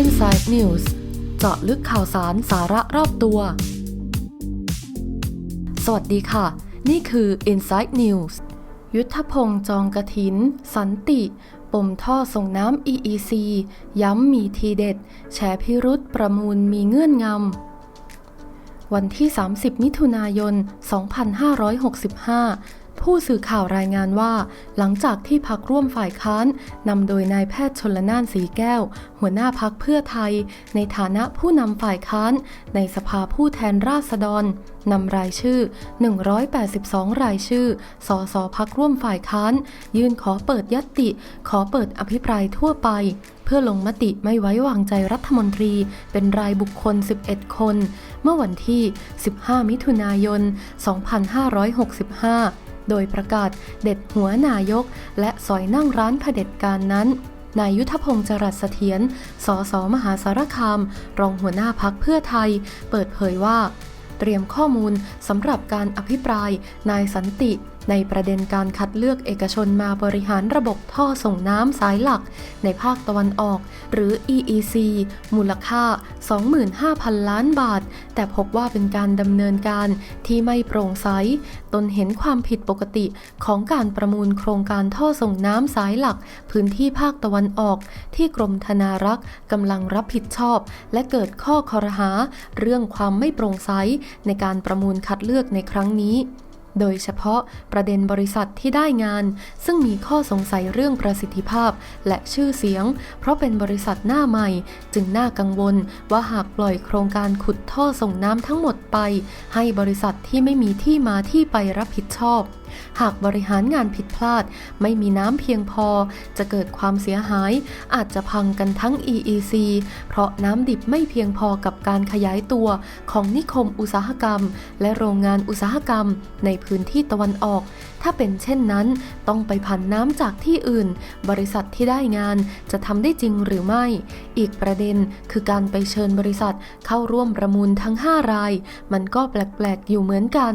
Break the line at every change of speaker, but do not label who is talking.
Inside News เจาะลึกข่าวสารสาระรอบตัว สวัสดีค่ะ นี่คือ Inside News ยุทธพงษ์จองกระถิน สันติ ปมท่อส่งน้ำ EEC ย้ำมีทีเด็ดแฉพิรุษประมูลมีเงื่อนงำ วันที่ 30 มิถุนายน 2565 ผู้สื่อข่าวรายงานว่า หลังจากที่พักร่วมฝ่ายค้านนำโดยนายแพทย์ชนละนานสีแก้ว หัวหน้าพักเพื่อไทย ในฐานะผู้นำฝ่ายค้าน ในสภาผู้แทนราษฎรนำรายชื่อ 182 รายชื่อ สสพักร่วมฝ่ายค้าน ยื่นขอเปิดยตติขอเปิดอภิปรายทั่วไป เพื่อลงมติไม่ไว้วางใจรัฐมนตรี เป็นรายบุคคล 11 คน เมื่อวันที่ 15 มิถุนายน 2565 โดยประกาศเด็ดหัวนายก และสอยนั่งร้านเผด็จการนั้นนายยุทธพงศ์จรัสเสถียร สส มหาสารคาม รองหัวหน้าพักเพื่อไทย เปิดเผยว่า เตรียมข้อมูลสำหรับการอภิปราย นายสันติ ในประเด็นการคัดเลือกเอกชนมาบริหารระบบท่อส่งน้ำสายหลัก ในภาคตะวันออก หรือ EEC มูลค่า 25,000 ล้านบาท แต่พบว่าเป็นการดำเนินการที่ไม่โปร่งใส ตนเห็นความผิดปกติของการประมูลโครงการท่อส่งน้ำสายหลัก พื้นที่ภาคตะวันออก ที่กรมธนารักษ์กำลังรับผิดชอบ และเกิดข้อคอรหา เรื่องความไม่โปร่งใสในการประมูลคัดเลือกในครั้งนี้ โดยเฉพาะประเด็นบริษัทที่ได้งาน ซึ่งมีข้อสงสัยเรื่องประสิทธิภาพและชื่อเสียง เพราะเป็นบริษัทหน้าใหม่ จึงน่ากังวลว่าหากปล่อยโครงการขุดท่อส่งน้ำทั้งหมดไป ให้บริษัทที่ไม่มีที่มาที่ไปรับผิดชอบ หากบริหารงานผิดพลาด ไม่มีน้ำเพียงพอ จะเกิดความเสียหาย อาจจะพังกันทั้ง EEC เพราะน้ำดิบไม่เพียงพอกับการขยายตัวของนิคมอุตสาหกรรม และโรงงานอุตสาหกรรม ในพื้นที่ตะวันออก ถ้าเป็นเช่นนั้น ต้องไปผันน้ำจากที่อื่น บริษัทที่ได้งานจะทำได้จริงหรือไม่ อีกประเด็นคือการไปเชิญบริษัทเข้าร่วมประมูลทั้ง 5 ราย มันก็แปลก ๆ อยู่เหมือนกัน